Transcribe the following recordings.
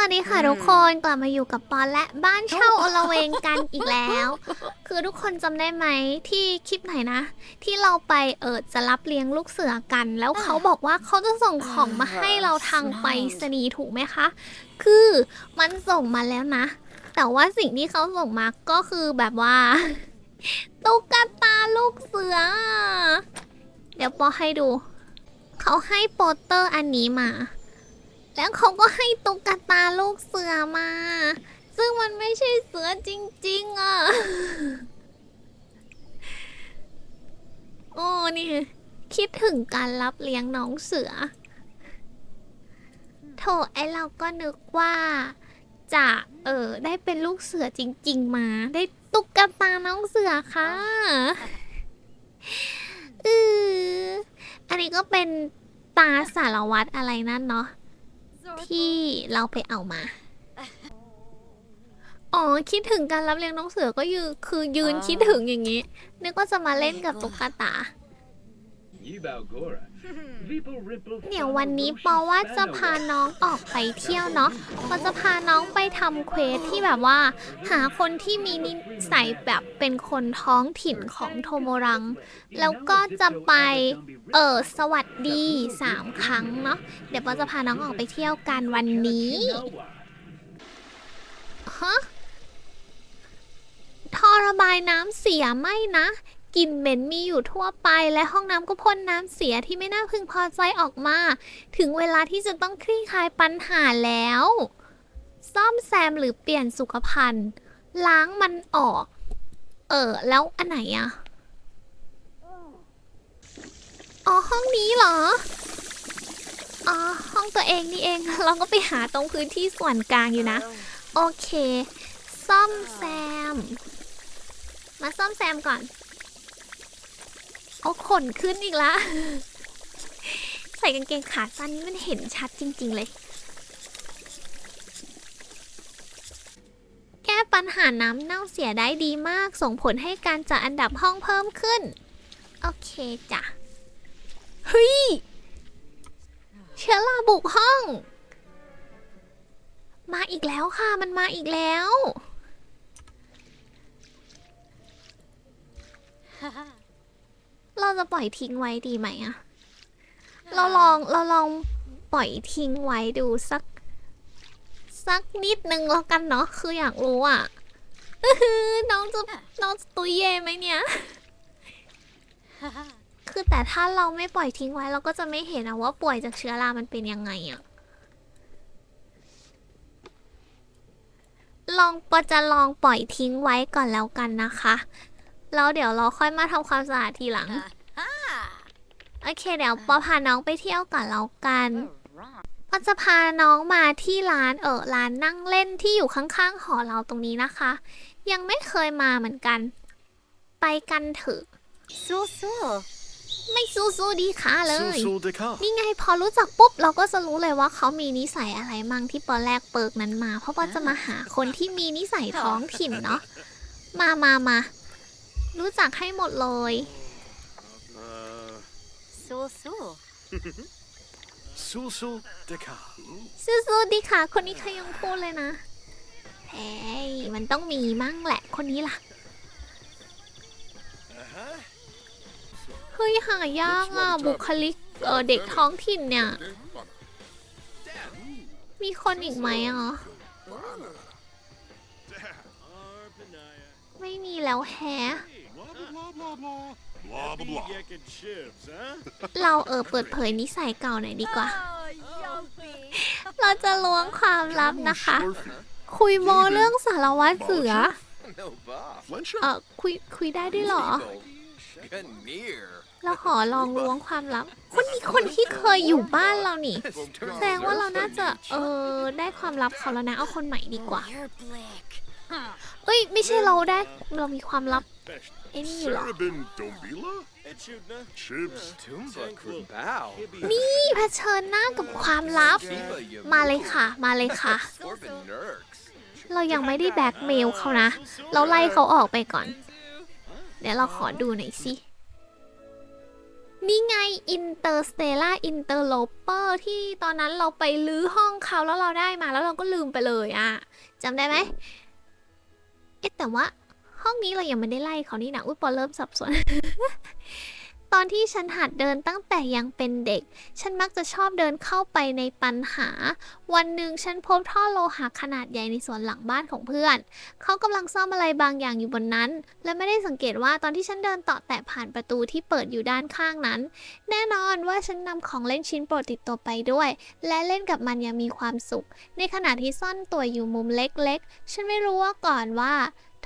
วัสดีค่ะทุกคนกลับมาอยู่กับปอนและบ้านเช่าอลเวงกันอีกแล้ว คือทุกคนจำได้ไหมที่คลิปไหนนะ ที่เราไปเออจะรับเลี้ยงลูกเสือกัน แล้วเขาบอกว่าเขาจะส่งของมาให้เราทางไปรษณีย์ถูกไหมคะ คือมันส่งมาแล้วนะ แต่ว่าสิ่งที่เขาส่งมาก็คือแบบว่าตุ๊กตาลูกเสือ เดี๋ยวปอให้ดู เขาให้โปสเตอร์อันนี้มา แล้วเขาก็ให้ตุ๊กตาลูกเสือมา ซึ่งมันไม่ใช่เสือจริง ๆ อะ โอ้นี่คิดถึงการรับเลี้ยงน้องเสือ โถไอเราก็นึกว่า จะเออได้เป็นลูกเสือจริง ๆ มา ได้ตุ๊กตาน้องเสือค่ะเอออันนี้ก็เป็นตาสารวัตรอะไรนั่นเนาะ ที่เราไปเอามา อ๋อ คิดถึงการรับเลี้ยงน้องเสือก็ยืนคือยืนอ่าคิดถึงอย่างนี้ นึกว่าจะมาเล่นกับตุ๊กตา เดี๋ยววันนี้ปอว่าจะพาน้องออกไปเที่ยวเนาะปอจะพาน้องไปทำเควสที่แบบว่า หาคนที่มีนิสัยแบบเป็นคนท้องถิ่นของโทโมรัง แล้วก็จะไปเออสวัสดีสามครั้งเนาะเดี๋ยวปอจะพาน้องออกไปเที่ยวกันวันนี้ฮะท่อระบายน้ำเสียไม่นะ กลิ่นเหม็นมีอยู่ทั่วไป และห้องน้ำก็พ่นน้ำเสียที่ไม่น่าพึงพอใจออกมา ถึงเวลาที่จะต้องคลี่คลายปัญหาแล้ว ซ่อมแซมหรือเปลี่ยนสุขภัณฑ์ ล้างมันออก เออ แล้วอันไหนอะอ๋อ ห้องนี้เหรอ อ๋อ ห้องตัวเองนี่เอง เราก็ไปหาตรงพื้นที่ส่วนกลางอยู่นะ โอเค ซ่อมแซม มาซ่อมแซมก่อน เอาขนขึ้นอีกละ ใส่กางเกงขาสั้นนี่มันเห็นชัดจริง ๆ เลย แก้ปัญหาน้ำเน่าเสียได้ดีมาก ส่งผลให้การจัดอันดับห้องเพิ่มขึ้น โอเคจ้ะ เฮ้ย เชื้อราบุกห้อง มาอีกแล้วค่ะ มันมาอีกแล้ว เราจะปล่อยทิ้งไว้ดีไหมอะเราลองเราลองปล่อยทิ้งไว้ดูสัก สักนิดนึงแล้วกันเนาะคืออยากรู้อะอื้อหือน้องจะน้องจะตุยเย่ไหมเนี่ย คือแต่ถ้าเราไม่ปล่อยทิ้งไว้ เราก็จะไม่เห็นอะว่าป่วยจากเชื้อรา มันเป็นยังไงอะลองปอจะลองปล่อยทิ้งไว้ก่อนแล้วกันนะคะ แล้วเดี๋ยวเราค่อยมาทำความสะอาดทีหลัง โอเคเดี๋ยวปอพาน้องไปเที่ยวก่อนแล้วกันปอจะพาน้องมาที่ร้านเออร้านนั่งเล่นที่อยู่ข้างๆหอเราตรงนี้นะคะ ยังไม่เคยมาเหมือนกัน ไปกันเถอะสู้สู้ไม่สู้ๆดีค่ะเลยสู้ๆเด็กค่ะนี่ไงพอรู้จักปุ๊บ เราก็จะรู้เลยว่าเขามีนิสัยอะไรมั่งที่ปอแรกเปิกนั้นมา เพราะปอจะมาหาคนที่มีนิสัยท้องถิ่นเนาะมามามารู้จักให้หมดเลยเอ่อ สู้สู้สู้ๆเด็กค่ะสู้ๆดีค่ะ คนนี้เขายังพูดเลยนะเฮ้ยมันต้องมีมั่งแหละ คนนี้ล่ะ เฮ้ยหายากอะ บุคลิกเออเด็กท้องถิ่นเนี่ย มีคนอีกไหมอะ ไม่มีแล้วแฮะ blah blah blah เราเออเปิดเผยนิสัยเก่าหน่อยดีกว่ายอมปีเราจะล้วงความลับนะคะ คุยโมเรื่องสารวัตรเสือ No Bob. เออคุยคุยได้ด้วยเหรอ Get near. เราขอลองล้วงความลับ คนนี้คนที่เคยอยู่บ้านเรานี่ แสดงว่าเราน่าจะเออได้ความลับเขาแล้วนะ เอาคนใหม่ดีกว่า You're black เอ้ย ไม่ใช่เราได้ เรามีความลับ ไอ้นี่อยู่เหรอ Sarabin Dombila Chips Toomba Krabao. นี่เผชิญหน้ากับความลับ มาเลยค่ะ มาเลยค่ะ Corbin Nurks. เรายังไม่ได้แบล็กเมลเขานะ เราไล่เขาออกไปก่อน เดี๋ยวเราขอดูหน่อยสิ นี่ไง Interstellar Interloper ที่ตอนนั้นเราไปลื้อห้องเขาแล้วเราได้มาแล้วเราก็ลืมไปเลยอะจำได้ไหม เอ๊ะแต่ว่า ห้องนี้เรายังไม่ได้ไล่เขานี่นะอุ้ยปอเริ่มสับสน ตอนที่ฉันหัดเดินตั้งแต่ยังเป็นเด็ก ฉันมักจะชอบเดินเข้าไปในปัญหา วันหนึ่งฉันพบท่อโลหะขนาดใหญ่ในสวนหลังบ้านของเพื่อน เขากำลังซ่อมอะไรบางอย่างอยู่บนนั้น และไม่ได้สังเกตว่าตอนที่ฉันเดินต่อแตะผ่านประตูที่เปิดอยู่ด้านข้างนั้น แน่นอนว่าฉันนำของเล่นชิ้นโปรดติดตัวไปด้วย และเล่นกับมันอย่างมีความสุข ในขณะที่ซ่อนตัวอยู่มุมเล็กๆ ฉันไม่รู้ว่าก่อนว่า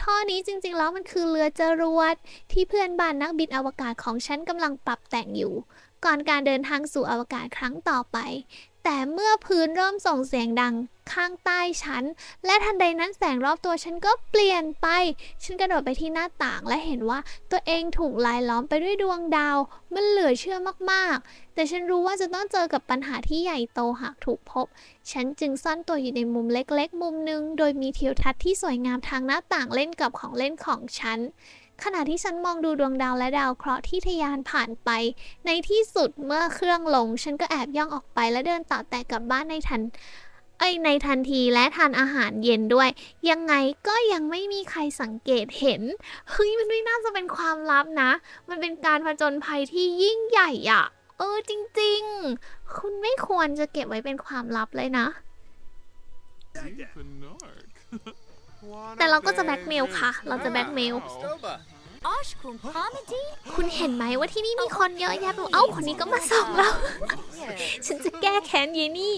ท่อนี้จริงๆแล้วมันคือเรือจรวด ที่เพื่อนบ้านนักบินอวกาศของฉันกำลังปรับแต่งอยู่ ก่อนการเดินทางสู่อวกาศครั้งต่อไป แต่เมื่อพื้นเริ่มส่งเสียงดังข้างใต้ฉัน และทันใดนั้นแสงรอบตัวฉันก็เปลี่ยนไป ฉันกระโดดไปที่หน้าต่างและเห็นว่าตัวเองถูกลายล้อมไปด้วยดวงดาว มันเหลือเชื่อมากๆ แต่ฉันรู้ว่าจะต้องเจอกับปัญหาที่ใหญ่โตหากถูกพบ ฉันจึงซ่อนตัวอยู่ในมุมเล็กๆ มุมหนึ่งโดยมีทิวทัศน์ที่สวยงามทางหน้าต่างเล่นกับของเล่นของฉัน ขณะที่ฉันมองดูดวงดาวและดาวเคราะห์ที่ทะยานผ่านไป ในที่สุดเมื่อเครื่องลง ฉันก็แอบย่องออกไปและเดินต่อแต่กลับบ้านในทันเอ้ยในทันทีและทานอาหารเย็นด้วย ยังไงก็ยังไม่มีใครสังเกตเห็นเฮ้ยมันไม่น่าจะเป็นความลับนะ มันเป็นการผจญภัยที่ยิ่งใหญ่อะเออจริง ๆ คุณไม่ควรจะเก็บไว้เป็นความลับเลยนะ แต่เราก็จะแบล็กเมลค่ะ เราจะแบล็กเมล Stoba. Aşkım Hamidi. คุณเห็นไหมว่าที่นี่มีคนเยอะแยะไปหมดเอ้าคนนี้ก็มาส่องเรา ฉันจะแก้แค้นเยนี่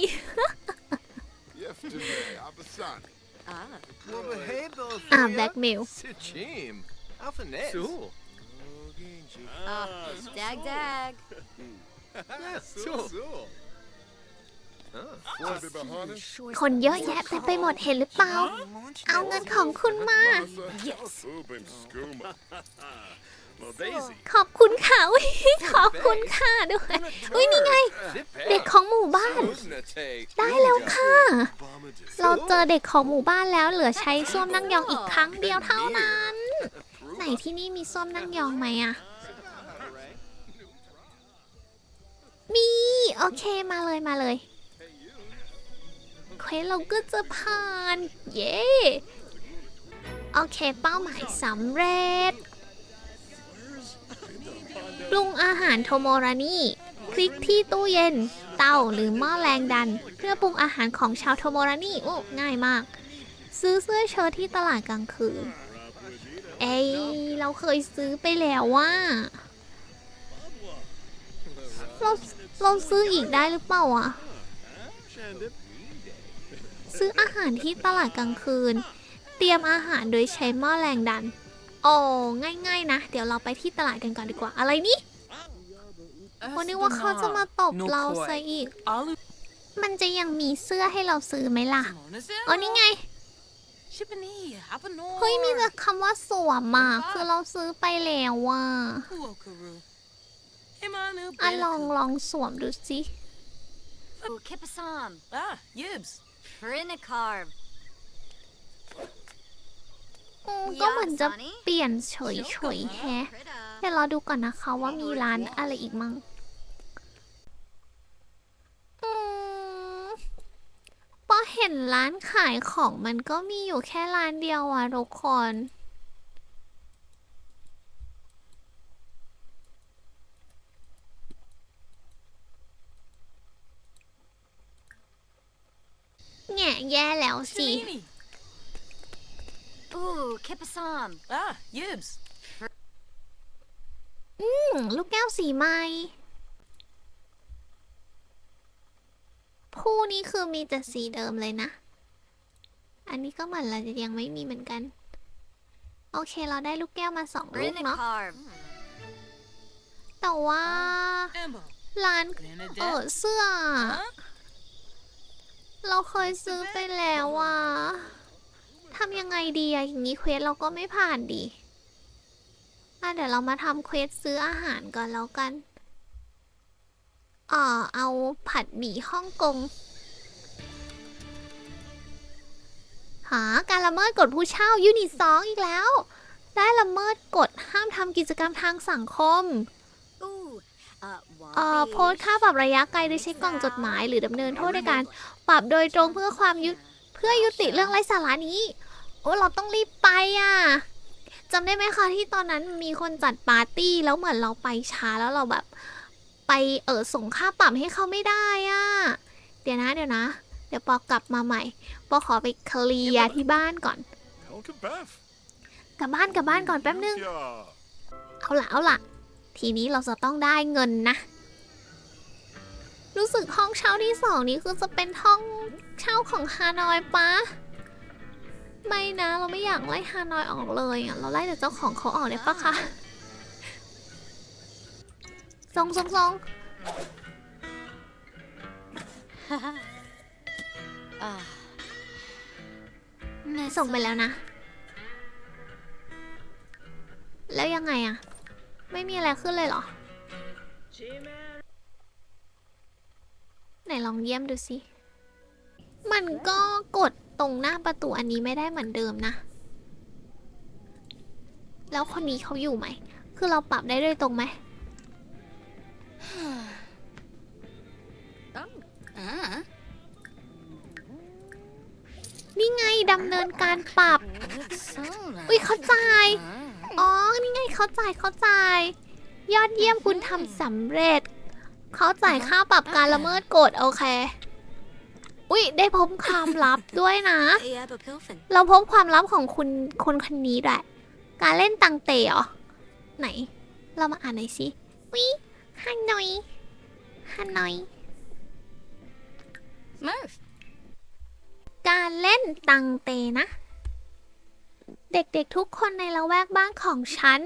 Yesterday, Abasan. Ah. Well, but hey, Bill. อ่าแบล็กเมล Sichim. Alpha Nets. Sul. Ah. Dag dag. คนเยอะแยะเต็มไปหมดเห็นหรือเปล่า เอาเงินของคุณมา Yes. Ubin Skooma. Well, Daisy. ขอบคุณค่ะอุ๊ยขอบคุณค่ะด้วยอุ้ยนี่ไง เด็กของหมู่บ้าน ได้แล้วค่ะ Bombadil. เราเจอเด็กของหมู่บ้านแล้วเหลือใช้ส้วมนั่งยองอีกครั้งเดียวเท่านั้น ไหนที่นี่มีส้วมนั่งยองไหมอะมี โอเคมาเลยมาเลย เควสเราก็จะผ่าน เย้โอเค เป้าหมายสำเร็จปรุงอาหารโทโมรานิคลิกที่ตู้เย็น เตาหรือหม้อแรงดัน เพื่อปรุงอาหารของชาวโทโมรานิโอ้ง่ายมาก ซื้อเสื้อเชิ้ตที่ตลาดกลางคืน เอ้ยเราเคยซื้อไปแล้วว่าเราเราซื้ออีกได้หรือเปล่าอะ ซื้ออาหารที่ตลาดกลางคืน เตรียมอาหารโดยใช้หม้อแรงดัน โอ้ง่าย ๆ นะ เดี๋ยวเราไปที่ตลาดกันก่อนดีกว่า อะไรนี่วันนี้ว่าเขาจะมาตบเราซะอีก Alu มันจะยังมีเสื้อให้เราซื้อไหมล่ะอ๋อนี่ไง Shippani, Hapanor. เฮ้ย มีแต่คำว่าสวมอะคือเราซื้อไปแล้วว่ะ Kuokaru. Imanu อะลองลองสวมดูสิ Oh, Kipasam. Ah, Yibs. Frinikarv. อืมก็เหมือนจะเปลี่ยนเฉยเฉยๆแฮะ เดี๋ยวเราดูก่อนนะคะว่ามีร้านอะไรอีกมั่งอืมพอเห็นร้านขายของมันก็มีอยู่แค่ร้านเดียวอะทุกคน แง่แย่แล้วสิ Shanini. Ooh, Kipasam. Ah, Yibs. อืม ลูกแก้วสีไม้ผู้นี้คือมีแต่สีเดิมเลยนะ อันนี้ก็เหมือนเราจะยังไม่มีเหมือนกัน โอเคเราได้ลูกแก้วมาสองลูกเนาะ Frinikarv. แต่ว่า Ambo. ร้าน เออ Grenadette. เสื้อ Huh? เราเคยซื้อไปแล้วอะทำยังไงดีอะอย่างนี้เควสเราก็ไม่ผ่านดีอะเดี๋ยวเรามาทำเควสซื้ออาหารก่อนแล้วกันอ่าเอาผัดหมี่ฮ่องกง หาการละเมิดกฎผู้เช่ายูนิตสองอีกแล้ว ได้ละเมิดกฎห้ามทำกิจกรรมทางสังคม Ooh, Uh, เอ่อโพสต์ค่าปรับระยะไกลโดยใช้กล่องจดหมายหรือดำเนินโทษด้วยการ ปรับโดยตรงเพื่อความยุเพื่อยุติเรื่องไร้สาระนี้ โอ้เราต้องรีบไปอะจำได้ไหมคะที่ตอนนั้นมีคนจัดปาร์ตี้แล้วเหมือนเราไปช้าแล้วเราแบบ ไปเออส่งค่าปรับให้เขาไม่ได้อะ เดี๋ยวนะเดี๋ยวนะ เดี๋ยวปอกลับมาใหม่ ปอขอไปเคลียร์ที่บ้านก่อน Elke Beth. กลับบ้านกลับบ้านก่อนแป๊บนึง Ja. เอาละเอาละทีนี้เราจะต้องได้เงินนะ รู้สึกห้องเช่าที่สองนี้คือจะเป็นห้องเช่าของฮานอยปะไม่นะเราไม่อยากไล่ฮานอยออกเลยอะเราไล่แต่เจ้าของเขาออกได้ปะคะซองซองซอง Ah. ส่งไปแล้วนะ แล้วยังไงอะ ไม่มีอะไรขึ้นเลยเหรอ ไหนลองเยี่ยมดูสิ มันก็กดตรงหน้าประตูอันนี้ไม่ได้เหมือนเดิมนะ แล้วคนนี้เขาอยู่ไหม คือเราปรับได้โดยตรงไหมนี่ไงดำเนินการปรับ อุ้ยเข้าใจ อ๋อ นี่ไงเข้าใจเข้าใจ ยอดเยี่ยมคุณทำสำเร็จ เขาจ่ายค่าปรับการละเมิดกฎโอเค อุ้ยได้พบความลับด้วยนะ Yeah, but Pilfen. เราพบความลับของคุณคนคนนี้ด้วยการเล่นตังเตะเหรอ ไหน เรามาอ่านหน่อยสิวิฮันหน่อยฮันหน่อย Murph. การเล่นตังเตนะ เด็กๆทุกคนในละแวกบ้านของฉัน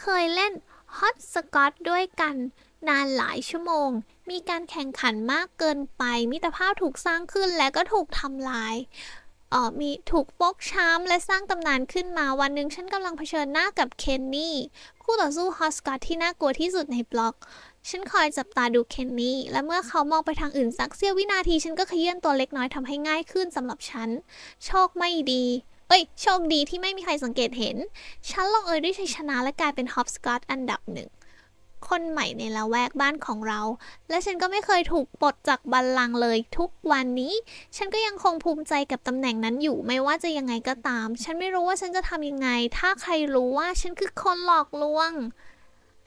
เคยเล่นฮอตสกอตด้วยกัน นานหลายชั่วโมง มีการแข่งขันมากเกินไป มิตรภาพถูกสร้างขึ้นและก็ถูกทำลายเออมีถูกฟกช้ำและสร้างตำนานขึ้นมาวันหนึ่งฉันกำลังเผชิญหน้ากับเคนนี่คู่ต่อสู้ฮอสกอตที่น่ากลัวที่สุดในบล็อก ฉันคอยจับตาดูเคนนี่และเมื่อเขามองไปทางอื่นสักเสี้ยววินาที ฉันก็ขยื่นตัวเล็กน้อยทำให้ง่ายขึ้นสำหรับฉัน โชคไม่ดี เอ้ย โชคดีที่ไม่มีใครสังเกตเห็น ฉันลงเอยด้วยชัยชนะและกลายเป็นฮอปสกอตอันดับหนึ่ง คนใหม่ในละแวกบ้านของเรา และฉันก็ไม่เคยถูกปลดจากบัลลังก์เลยทุกวันนี้ ฉันก็ยังคงภูมิใจกับตำแหน่งนั้นอยู่ไม่ว่าจะยังไงก็ตาม ฉันไม่รู้ว่าฉันจะทำยังไง ถ้าใครรู้ว่าฉันคือคนหลอกลวง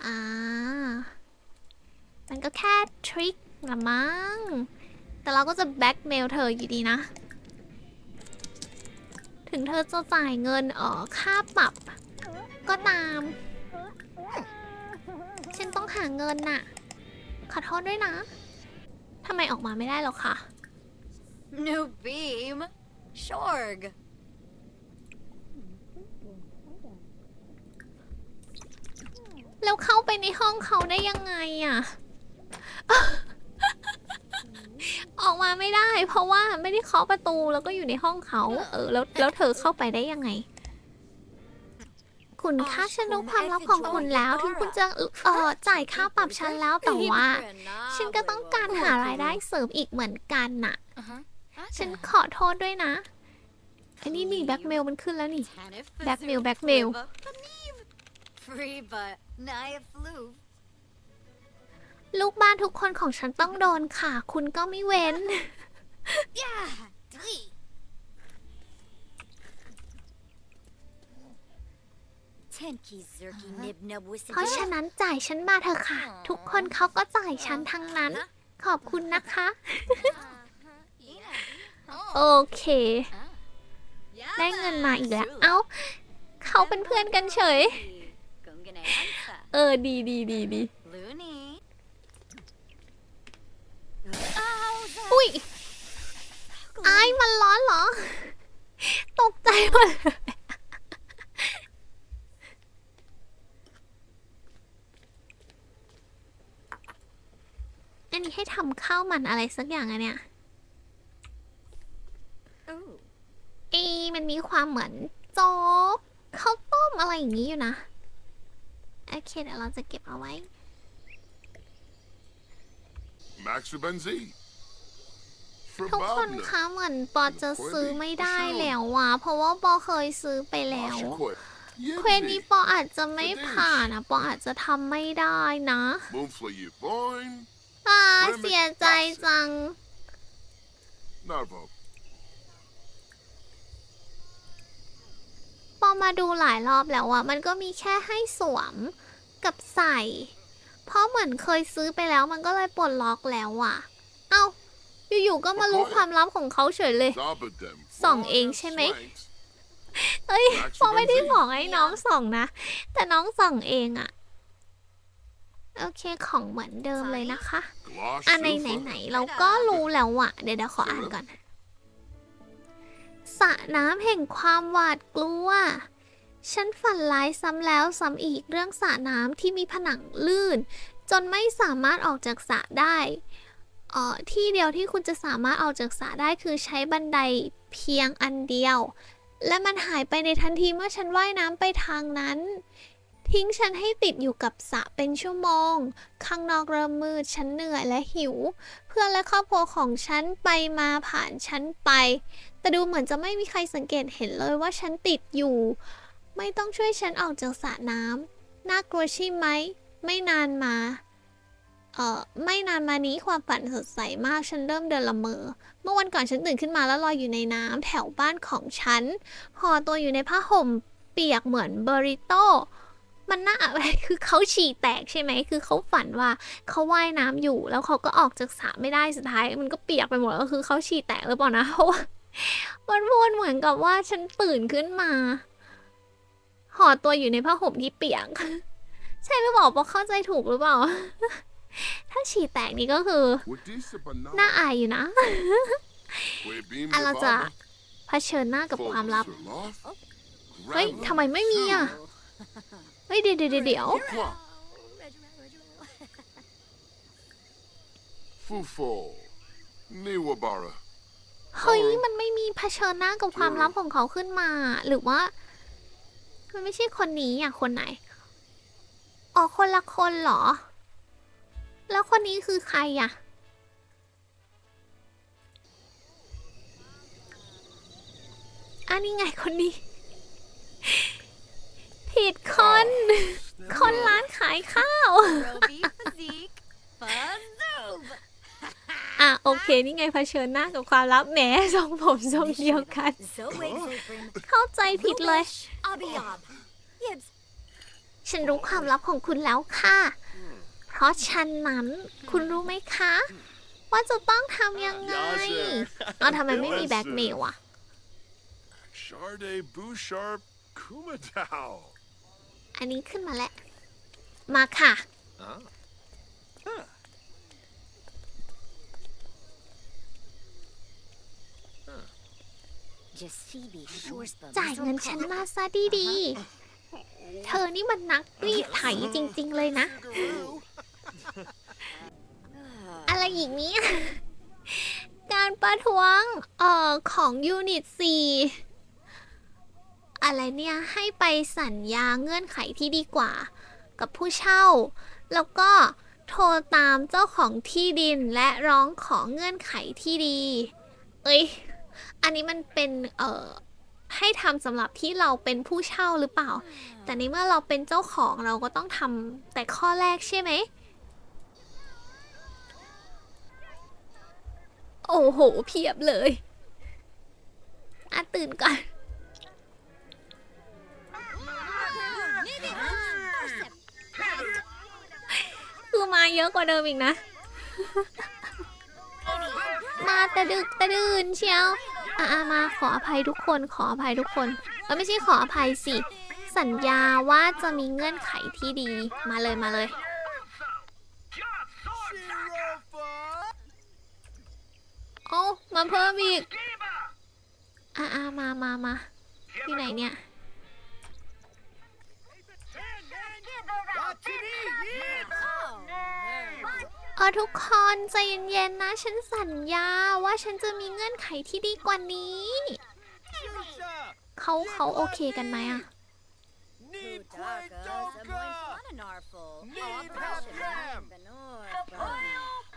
อ่ามันก็แค่ทริคละมั้งแต่เราก็จะแบ็กเมลเธออยู่ดีนะ ถึงเธอจะจ่ายเงินเออค่าปรับก็ตามฉันต้องหา เงินน่ะ ขอโทษด้วยนะ ทำไมออกมาไม่ได้หรอกคะ New beam. Shorg. แล้วเข้าไปในห้องเขาได้ยังไงอะ ออกมาไม่ได้ เพราะว่าไม่ได้เคาะประตูแล้วก็อยู่ในห้องเขา เออ แล้วแล้วเธอเข้าไปได้ยังไง คุณคะฉันรู้ความลับของคุณแล้ว ถึงคุณจะเออจ่ายค่าปรับฉันแล้วแต่ว่า ฉันก็ต้องการหารายได้เสริมอีกเหมือนกันน่ะ ฉันขอโทษด้วยนะอันนี้นี่แบ็กเมลมันขึ้นแล้วนี่ Blackmail, blackmail. Free but naya flu. ลูกบ้านทุกคนของฉันต้องโดนค่ะ คุณก็ไม่เว้น เพราะฉะนั้นจ่ายฉันมาเถอะค่ะ ทุกคนเขาก็จ่ายฉันทั้งนั้น ขอบคุณนะคะ โอเค ได้เงินมาอีกแล้ว เอ้า เขาเป็นเพื่อนกันเฉย เออดีดีดีดี Looney. อุ้ยไอ้ายมันร้อนเหรอ ตกใจหมดเลยอันนี้ให้ทำข้าวมันอะไรสักอย่างอะเนี่ย Ooh. เอมันมีความเหมือนโจ๊กข้าวต้มอะไรอย่างนี้อยู่นะ โอเคเดี๋ยวเราจะเก็บเอาไว้ Max Benzi. ทุกคนคะเหมือนปอจะซื้อไม่ได้แล้วว่ะเพราะว่าปอเคยซื้อไปแล้ว Ashikoy. เควสนี้ Yibby. ปออาจจะไม่ผ่านอะปออาจจะทำไม่ได้นะ Moonfly you boing. อ่าเสียใจจัง Narvo. ปอมาดูหลายรอบแล้วอะมันก็มีแค่ให้สวมกับใส่ เพราะเหมือนเคยซื้อไปแล้วมันก็เลยปลดล็อกแล้วอะเอ้า อยู่ๆก็มารู้ความลับของเขาเฉยเลย Zabba them. Song flying eng ใช่ไหม swanks. เอ้ย Max ปอไม่ได้ Benzie. บอกให้น้องส่องนะ แต่น้องส่องเองอะ โอเคของเหมือนเดิมเลยนะคะ Glosh อะในไหน Sufa. ไหนๆเราก็รู้แล้วอะเดี๋ยวเดี๋ยวขออ่านก่อนสระน้ำแห่งความหวาดกลัว ฉันฝันร้ายซ้ำแล้วซ้ำอีกเรื่องสระน้ำที่มีผนังลื่น จนไม่สามารถออกจากสระได้เอ่อที่เดียวที่คุณจะสามารถออกจากสระได้คือใช้บันไดเพียงอันเดียว และมันหายไปในทันทีเมื่อฉันว่ายน้ำไปทางนั้น ทิ้งฉันให้ติดอยู่กับสระเป็นชั่วโมง ข้างนอกเริ่มมืด ฉันเหนื่อยและหิว เพื่อนและครอบครัวของฉันไปมาผ่านฉันไป แต่ดูเหมือนจะไม่มีใครสังเกตเห็นเลยว่าฉันติดอยู่ ไม่ต้องช่วยฉันออกจากสระน้ำน่ากลัวใช่ไหม ไม่นานมา เอ่อ ไม่นานมานี้ความฝันสดใสมาก ฉันเริ่มเดินละเมอ เมื่อวันก่อนฉันตื่นขึ้นมาแล้วลอยอยู่ในน้ำแถวบ้านของฉันห่อตัวอยู่ในผ้าห่มเปียกเหมือนเบริโต มันน่าอะไรคือเขาฉี่แตกใช่ไหม คือเขาฝันว่าเขาว่ายน้ำอยู่ แล้วเขาก็ออกจากสระไม่ได้สุดท้าย มันก็เปียกไปหมดแล้วคือเขาฉี่แตกหรือเปล่านะเพราะว่ามันพูดเหมือนกับว่าฉันตื่นขึ้นมาห่อตัวอยู่ในผ้าห่มที่เปียก ใช่หรือเปล่าปอเข้าใจถูกหรือเปล่า ถ้าฉี่แตกนี่ก็คือน่าอายอยู่นะอะเราจะเผชิญหน้ากับความลับ เฮ้ยทำไมไม่มีอะ เฮ้ยเดี๋ยวเดี๋ยวเดี๋ยวเดี๋ยว Quoi? Fufo. Niwabara. เฮ้ยมันไม่มีเผชิญหน้ากับความลับของเขาขึ้นมา หรือว่า มันไม่ใช่คนนี้อะคนไหนอ๋อคนละคนเหรอ แล้วคนนี้คือใครอะอันนี้ไงคนนี้ ผิดคน คนร้านขายข้าว Roby physique. Fuzzoom. อะโอเค นี่ไงเผชิญหน้ากับความลับแหมทรงผมทรงเดียวกัน Zoe Zafrin. เข้าใจผิดเลย Abiyab. Yibs. ฉันรู้ความลับของคุณแล้วค่ะ เพราะฉะนั้น คุณรู้ไหมคะ ว่าจะต้องทำยังไงเอาทำไมไม่มีแบ็กเมลอะ Sharde Bouchard Kumadao. อันนี้ขึ้นมาแล้ว มาค่ะ จ่ายเงินฉันมาซะดีๆ เธอนี่มันนักรีดไถจริง ๆ เลยนะ อะไรอีกเนี้การประท้วงเอ่อของยูนิต4 อะไรเนี่ยให้ไปสัญญาเงื่อนไขที่ดีกว่า กับผู้เช่า แล้วก็โทรตามเจ้าของที่ดินและร้องขอเงื่อนไขที่ดี เอ้ย อันนี้มันเป็นเอ่อให้ทำสำหรับที่เราเป็นผู้เช่าหรือเปล่า แต่ในเมื่อเราเป็นเจ้าของเราก็ต้องทำแต่ข้อแรกใช่ไหมโอ้โหเพียบเลย อะตื่นก่อน คือมาเยอะกว่าเดิมอีกนะ มาแต่ดึกแต่ดื่นเชียวอะอะมาขออภัยทุกคนขออภัยทุกคนเออไม่ใช่ขออภัยสิ สัญญาว่าจะมีเงื่อนไขที่ดีมาเลยมาเลยโอ้ามาเพิ่มอีกอะอะมามามาอยู่ไหนเนี่ย เออทุกคนใจเย็นๆนะ ฉันสัญญาว่าฉันจะมีเงื่อนไขที่ดีกว่านี้ เขาเขาโอเคกันไหมอะ Need Daka, someone flananarful. Need Ham.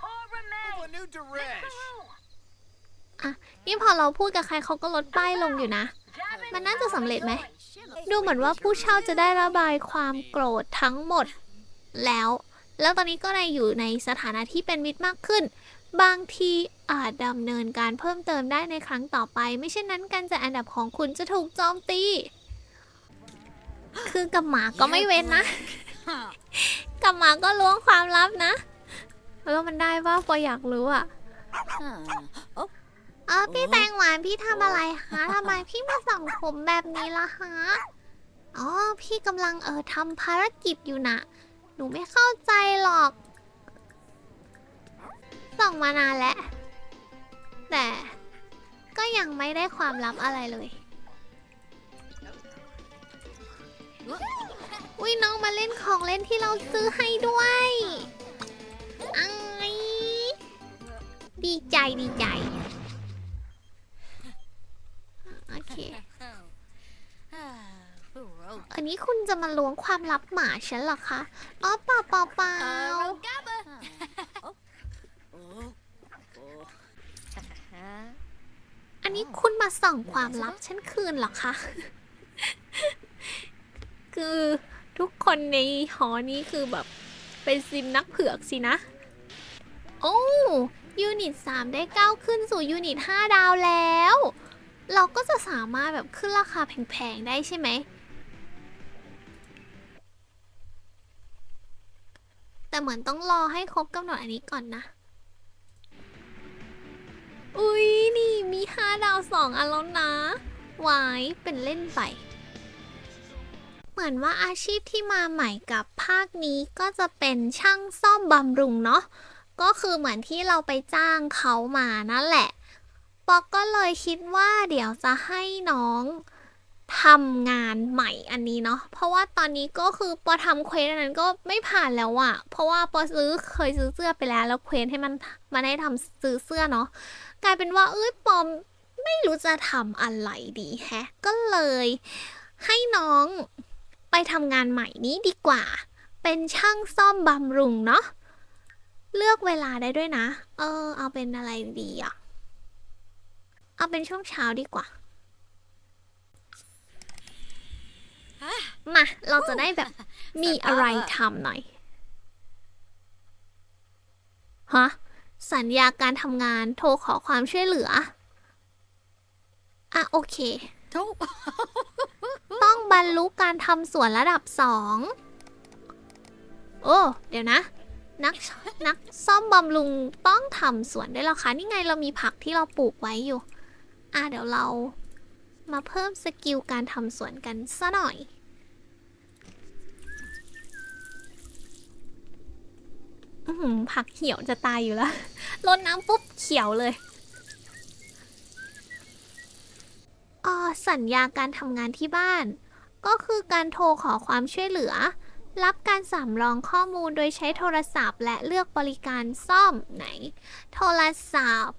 Oh, a new Daresh. นี่พอเราพูดกับใครเขาก็ลดป้ายลงอยู่นะ มันน่าจะสำเร็จไหม ดูเหมือนว่าผู้เช่าจะได้ระบายความโกรธทั้งหมดแล้ว แล้วตอนนี้ก็ได้อยู่ในสถานะที่เป็นมิตรมากขึ้น บางทีอาจดำเนินการเพิ่มเติมได้ในครั้งต่อไป ไม่เช่นนั้นการจัดอันดับของคุณจะถูกโจมตี คือกับหมาก็ไม่เว้นนะ กับหมาก็ล้วงความลับนะ แล้วมันได้ว่าพออยากรู้อะเออพี่แตงหวานพี่ทำอะไรคะทำไมพี่มาส่องผมแบบนี้ล่ะฮะอ๋อพี่กำลังเออทำภารกิจอยู่นะ นูไม่เข้าใจหรอก ส่องมานานแล้ว แต่ก็ยังไม่ได้ความลับอะไรเลย อุ้ยน้องมาเล่นของเล่นที่เราซื้อให้ด้วยอังดีใจดีใจ โอเค Uro. อั นี้คุณจะมาล้วงความลับหมาฉันเหรอคะ อ๋อเปล่าเปล่าเปล่าอันนี้คุณมาส่องความลับฉันคืนเหรอคะ คือทุกคนในหอนี้คือแบบเป็นซิมนักเผือกสินะ โอ้ยูนิต 3 ได้ก้าวขึ้นสู่ยูนิต 5 ดาวแล้ว เราก็จะสามารถแบบขึ้นราคาแพงๆ ได้ใช่ไหม แต่เหมือนต้องรอให้ครบกำหนดอันนี้ก่อนนะ อุ๊ยนี่มีห้าดาวสองอันแล้วนะไว้เป็นเล่นไปเหมือนว่าอาชีพที่มาใหม่กับภาคนี้ก็จะเป็นช่างซ่อมบำรุงเนาะก็คือเหมือนที่เราไปจ้างเขามานั่นแหละปอกก็เลยคิดว่าเดี๋ยวจะให้น้อง ทำงานใหม่อันนี้เนาะเพราะว่าตอนนี้ก็คือปอทำเควสอันนั้นก็ไม่ผ่านแล้วอะเพราะว่าปอซื้อเคยซื้อเสื้อไปแล้ว แล้วเควสให้มันมันให้ทำซื้อเสื้อเนาะกลายเป็นว่าเอ้ยปอมไม่รู้จะทำอะไรดีแฮะ ก็เลยให้น้องไปทำงานใหม่นี้ดีกว่า เป็นช่างซ่อมบำรุงเนาะเลือกเวลาได้ด้วยนะ เออ เอาเป็นอะไรดีอะเอาเป็นช่วงเช้าดีกว่า มา เราจะได้แบบมีอะไรทำหน่อย ฮะ สัญญาการทำงานโทรขอความช่วยเหลือ อะ โอเค Don't. ต้องบรรลุการทำสวนระดับสอง โอ้ เดี๋ยวนะ นักนักซ่อมบำรุงต้องทำสวนได้วยเหรอคะ นี่ไงเรามีผักที่เราปลูกไว้อยู่ อะ เดี๋ยวเรา มาเพิ่มสกิลการทำสวนกันซะหน่อยอผักเหี่ยวจะตายอยู่แล้วรดน้ำปุ๊บเขียวเลยอ๋อสัญญาการทำงานที่บ้าน ก็คือการโทรขอความช่วยเหลือ รับการสำรองข้อมูลโดยใช้โทรศัพท์ และเลือกบริการซ่อมไหน โทรศัพท์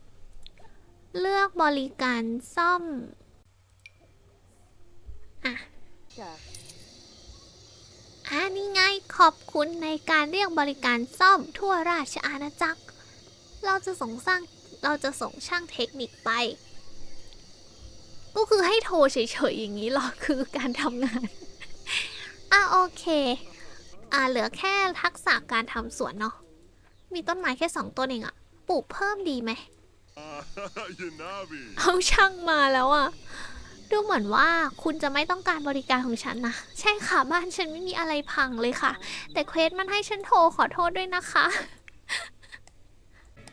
เลือกบริการซ่อม อะ อ่านี่ไงขอบคุณในการเรียกบริการซ่อมทั่วราชอาณาจักร เราจะส่งสร้างเราจะส่งช่างเทคนิคไป ก็คือให้โทรเฉยๆอย่างนี้หรอคือการทำงาน อะโอเค อ่าเหลือแค่ทักษะการทำสวนเนาะ มีต้นไม้แค่สองต้นเองอะปลูกเพิ่มดีไหม Yanabi. เอาช่างมาแล้วอะ ดูเหมือนว่าคุณจะไม่ต้องการบริการของฉันนะ ใช่ค่ะบ้านฉันไม่มีอะไรพังเลยค่ะ แต่เควสมันให้ฉันโทรขอโทษด้วยนะคะ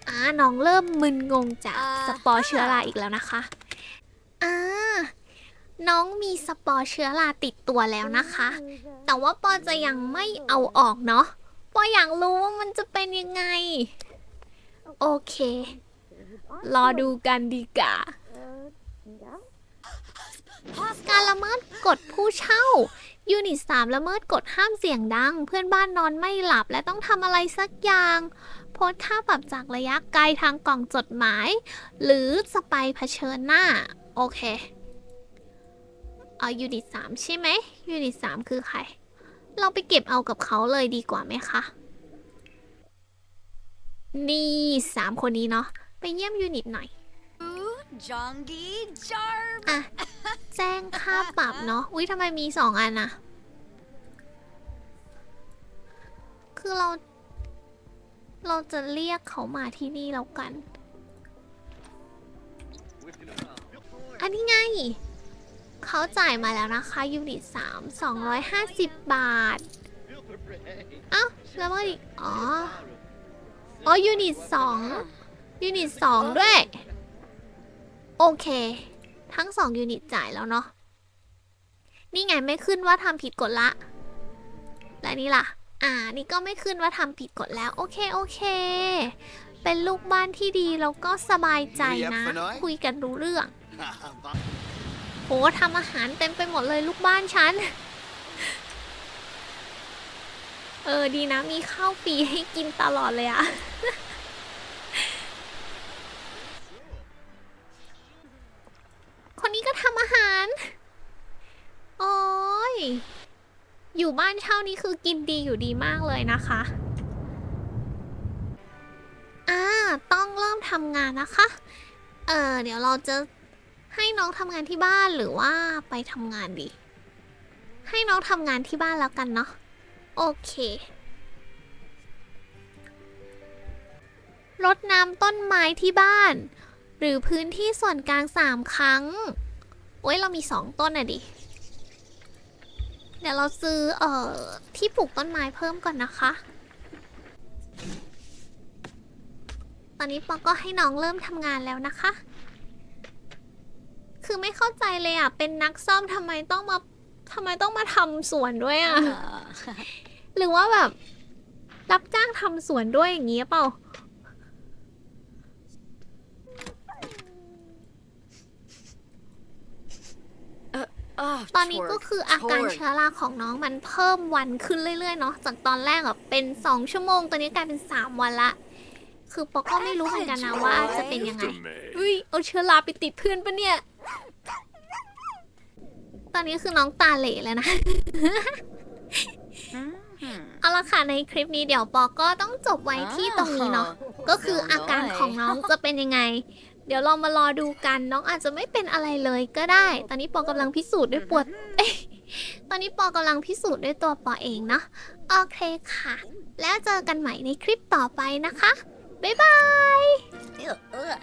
อ่าน้องเริ่มมึนงงจากสปอร์เชื้อราอีกแล้วนะคะอ่าน้องมีสปอร์เชื้อราติดตัวแล้วนะคะ แต่ว่าปอจะยังไม่เอาออกเนาะปออยากรู้ว่ามันจะเป็นยังไง โอเค รอดูกันดีกว่า การละเมิดกฎผู้เช่า ยูนิต3ละเมิดกฎห้ามเสียงดัง เพื่อนบ้านนอนไม่หลับและต้องทำอะไรสักอย่าง โพสค่าปรับจากระยะไกลทางกล่องจดหมาย หรือจะไปเผชิญหน้า โอเคเอายูนิต3ใช่ไหมยูนิต3คือใคร เราไปเก็บเอากับเขาเลยดีกว่าไหมคะ นี่ 3 คนนี้เนาะไปเยี่ยมยูนิตหน่อย Jongi Jarb. อะ แจ้งค่าปรับเนาะ อุ้ยทำไมมีสองอันนะคือเรา เราจะเรียกเขามาที่นี่แล้วกัน อันนี้ไง เขาจ่ายมาแล้วนะคะ ยูนิตสามสองร้อยห้าสิบบาท เอ้า แล้วก็อีก อ๋อ อ๋อ ยูนิตสองยูนิตสองด้วย โอเค ทั้งสองยูนิตจ่ายแล้วเนาะ นี่ไงไม่ขึ้นว่าทำผิดกฎละ และนี่ล่ะ อ่า นี่ก็ไม่ขึ้นว่าทำผิดกฎแล้ว โอเค โอเค เป็นลูกบ้านที่ดีแล้วก็สบายใจนะ คุยกันรู้เรื่อง โหทำอาหารเต็มไปหมดเลยลูกบ้านฉัน เออ ดีนะ มีข้าวฟรีให้กินตลอดเลยอะ คนนี้ก็ทำอาหาร โอ้ย อยู่บ้านเช่านี้คือกินดีอยู่ดีมากเลยนะคะ อ่า ต้องเริ่มทำงานนะคะ เออเดี๋ยวเราจะให้น้องทำงานที่บ้านหรือว่าไปทำงานดี ให้น้องทำงานที่บ้านแล้วกันเนาะ โอเครดน้ำต้นไม้ที่บ้าน หรือพื้นที่ส่วนกลางสามครั้ง โอ้ยเรามีสองต้นอะดิ เดี๋ยวเราซื้อเอ่อที่ปลูกต้นไม้เพิ่มก่อนนะคะ ตอนนี้ปอก็ให้น้องเริ่มทำงานแล้วนะคะ คือไม่เข้าใจเลยอะเป็นนักซ่อมทำไมต้องมาทำไมต้องมาทำสวนด้วยอะหรือว่าแบบ รับจ้างทำสวนด้วยอย่างนี้เปล่า ตอนนี้ก็ Torg, คืออาการ Torg. เชื้อราของน้องมันเพิ่มวันขึ้นเรื่อยๆเนาะจากตอนแรกอะเป็น2ชั่วโมง ตอนนี้กลายเป็น3วันละ คือปอก็ไม่รู้เหมือนกันนะว่าจะเป็นยังไง May. เฮ้ยเอาเชื้อราไปติดเพื่อนปะเนี่ย ตอนนี้คือน้องตาเหล่แล้วนะเอาละค่ะในคลิปนี้เดี๋ยวปอก็ต้องจบไว้ที่ตรงนี้เนาะก็คืออาการของน้องจะเป็นยังไง เดี๋ยวเรามารอดูกันน้องอาจจะไม่เป็นอะไรเลยก็ได้ ตอนนี้ปอกำลังพิสูจน์ด้วยปวดเอ้ยตอนนี้ปอกำลังพิสูจน์ด้วยตัวปอเองเนาะโอเคค่ะ แล้วเจอกันใหม่ในคลิปต่อไปนะคะบ๊ายบาย Ugh, ugh.